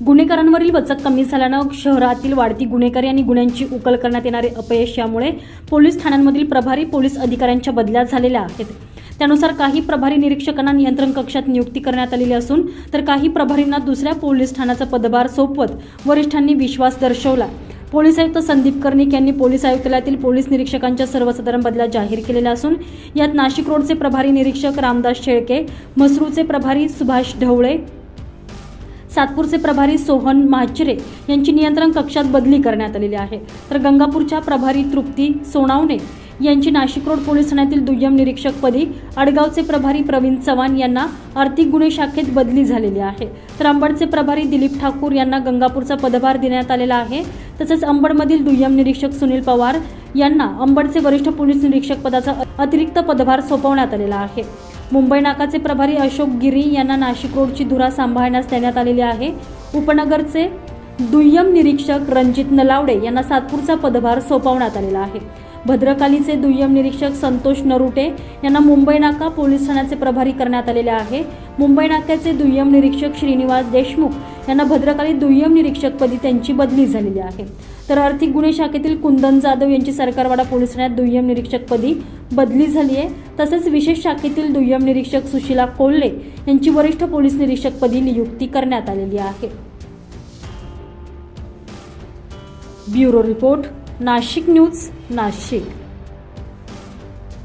गुन्हेगारांवरील वचक कमी झाल्यानं शहरातील वाढती गुन्हेगारी आणि गुन्ह्यांची उकल करण्यात येणारे अपयश यामुळे पोलीस ठाण्यांमधील प्रभारी पोलीस अधिकाऱ्यांच्या बदल्या झालेल्या आहेत. त्यानुसार काही प्रभारी निरीक्षकांना नियंत्रण कक्षात नियुक्ती करण्यात आलेली असून तर काही प्रभारींना दुसऱ्या पोलीस ठाण्याचा पदभार सोपवत वरिष्ठांनी विश्वास दर्शवला. पोलीस आयुक्त संदीप कर्णिक यांनी पोलीस आयुक्तालयातील पोलीस निरीक्षकांच्या सर्वसाधारण बदल्या जाहीर केलेल्या असून यात नाशिक रोडचे प्रभारी निरीक्षक रामदास शेळके मसरूचे प्रभारी सुभाष ढवळे सातपूरचे प्रभारी सोहन म्हाचरे यांची नियंत्रण कक्षात बदली करण्यात आलेली आहे. तर गंगापूरच्या प्रभारी तृप्ती सोनावणे यांची नाशिक रोड पोलीस ठाण्यातील दुय्यम निरीक्षकपदी अडगावचे प्रभारी प्रवीण चव्हाण यांना आर्थिक गुन्हे शाखेत बदली झालेली आहे. तर अंबडचे प्रभारी दिलीप ठाकूर यांना गंगापूरचा पदभार देण्यात आलेला आहे. तसेच अंबडमधील दुय्यम निरीक्षक सुनील पवार यांना अंबडचे वरिष्ठ पोलीस निरीक्षक पदाचा अतिरिक्त पदभार सोपवण्यात आलेला आहे. मुंबई नाकाचे प्रभारी अशोक गिरी यांना नाशिक रोडची धुरा सांभाळण्यास देण्यात आलेली आहे. उपनगरचे दुय्यम निरीक्षक रणजित नलावडे यांना सातपूरचा पदभार सोपवण्यात आलेला आहे. भद्रकालीचे दुय्यम निरीक्षक संतोष नरुटे यांना मुंबई नाका पोलीस ठाण्याचे प्रभारी करण्यात आलेले आहे. मुंबई नाक्याचे दुय्यम निरीक्षक श्रीनिवास देशमुख यांना भद्रकाली दुय्यम निरीक्षकपदी त्यांची बदली झालेली आहे. तर आर्थिक गुन्हे शाखेतील कुंदन जाधव यांची सरकारवाडा पोलीस ठाण्यात दुय्यम निरीक्षकपदी बदली झाली आहे तसेच विशेष शाखेतील दुय्यम निरीक्षक सुशीला कोल्हे यांची वरिष्ठ पोलीस निरीक्षकपदी नियुक्ती करण्यात आलेली आहे. Bureau report Nashik news Nashik.